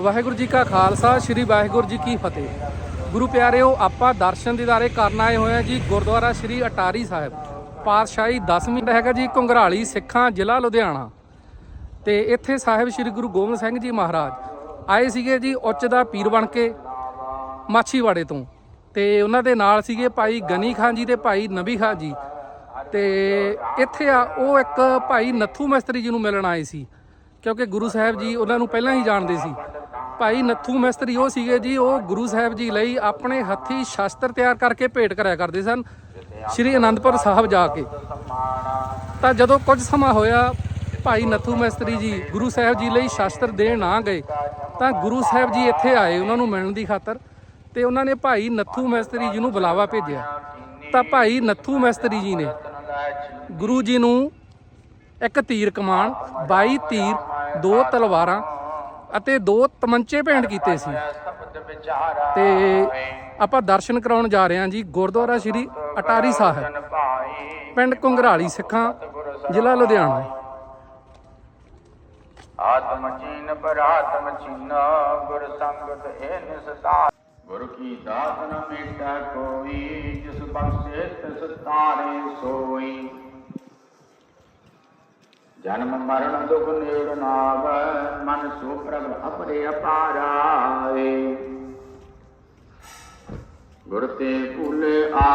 ਵਾਹਿਗੁਰੂ ਜੀ ਕਾ ਖਾਲਸਾ, ਸ੍ਰੀ ਵਾਹਿਗੁਰੂ ਜੀ ਕੀ ਫਤਿਹ। ਗੁਰੂ ਪਿਆਰਿਓ, ਆਪਾਂ ਦਰਸ਼ਨ ਦੀਦਾਰੇ ਕਰਨ ਆਏ ਹੋਏ ਆ ਜੀ ਗੁਰਦੁਆਰਾ ਸ੍ਰੀ ਅਟਾਰੀ ਸਾਹਿਬ। ਪਾਤਸ਼ਾਹੀ 10ਵੀਂ ਦਾ ਹੈਗਾ ਜੀ ਘੁੰਗਰਾਲੀ ਸਿੱਖਾਂ, ਜ਼ਿਲ੍ਹਾ ਲੁਧਿਆਣਾ। ਤੇ ਇੱਥੇ ਸਾਹਿਬ ਸ੍ਰੀ ਗੁਰੂ ਗੋਬਿੰਦ ਸਿੰਘ ਜੀ ਮਹਾਰਾਜ ਆਏ ਸੀਗੇ ਜੀ ਉੱਚ ਦਾ ਪੀਰ ਬਣ ਕੇ ਮਾਛੀਵਾੜੇ ਤੋਂ। ਤੇ ਉਹਨਾਂ ਦੇ ਨਾਲ ਸੀਗੇ ਭਾਈ ਗਨੀ ਖਾਨ ਜੀ ਤੇ ਭਾਈ ਨਬੀ ਖਾਨ ਜੀ। ਤੇ ਇੱਥੇ ਆ ਉਹ ਇੱਕ ਭਾਈ ਨੱਥੂ ਮਿਸਤਰੀ ਜੀ ਨੂੰ ਮਿਲਣ ਆਏ ਸੀ। ਕਿਉਂਕਿ ਗੁਰੂ ਸਾਹਿਬ ਜੀ ਉਹਨਾਂ ਨੂੰ ਪਹਿਲਾਂ ਹੀ ਜਾਣਦੇ ਸੀ। ਭਾਈ ਨੱਥੂ ਮਿਸਤਰੀ ਉਹ ਸੀਗੇ ਜੀ, ਉਹ ਗੁਰੂ ਸਾਹਿਬ ਜੀ ਲਈ ਆਪਣੇ ਹੱਥੀ ਸ਼ਸਤਰ ਤਿਆਰ ਕਰਕੇ ਭੇਟ ਕਰਿਆ ਕਰਦੇ ਸਨ, ਸ਼੍ਰੀ ਅਨੰਦਪੁਰ ਸਾਹਿਬ ਜਾ ਕੇ। ਤਾਂ ਜਦੋਂ ਕੁਝ ਸਮਾਂ ਹੋਇਆ, ਭਾਈ ਨੱਥੂ ਮਿਸਤਰੀ ਜੀ ਗੁਰੂ ਸਾਹਿਬ ਜੀ ਲਈ ਸ਼ਸਤਰ ਦੇਣ ਆ ਗਏ, ਤਾਂ ਗੁਰੂ ਸਾਹਿਬ ਜੀ ਇੱਥੇ ਆਏ ਉਹਨਾਂ ਨੂੰ ਮਿਲਣ ਦੀ ਖਾਤਰ ਤੇ ਉਹਨਾਂ ਨੇ ਭਾਈ ਨੱਥੂ ਮਿਸਤਰੀ ਜੀ ਨੂੰ ਬੁਲਾਵਾ ਭੇਜਿਆ। ਤਾਂ ਭਾਈ ਨੱਥੂ ਮਿਸਤਰੀ ਜੀ ਨੇ ਗੁਰੂ ਜੀ ਨੂੰ ਇੱਕ ਤੀਰ ਕਮਾਨ 22 ਤੀਰ, ਦੋ ਤਲਵਾਰਾਂ ਅਤੇ ਦੋ ਤਮੰਚੇ ਭੇਂਟ ਕੀਤੇ ਸੀ। ਤੇ ਆਪਾਂ ਦਰਸ਼ਨ ਕਰਾਉਣ ਜਾ ਰਹੇ ਹਾਂ ਜੀ, ਗੁਰਦੁਆਰਾ ਸ੍ਰੀ ਅਟਾਰੀ ਸਾਹਿਬ, ਪਿੰਡ ਘੁੰਗਰਾਲੀ ਸਿੱਖਾਂ, ਜ਼ਿਲ੍ਹਾ ਲੁਧਿਆਣਾ। ਆਤਮ ਚੀਨ ਪਰ ਆਤਮ ਚੀਨਾ, ਗੁਰ ਸੰਗਤ ਇਹ ਨਿਸਤਾਰ ਗੁਰ ਕੀ ਦਾਤ ਨ ਮੇਟਾ ਕੋਈ, ਜਿਸ ਬਖਸ਼ੇ ਤਿਸ ਤਾਰੇ ਸੋਈ। ਜਨਮ ਮਰਨ ਦੁਖ ਨੇੜ ਨਾਵੈ ਮਨ ਸੋ ਪ੍ਰਭ ਅਪਰੇ ਅਪਾਰਾਏ ਗੁਰ ਤੇ ਭੁਲੇ ਆ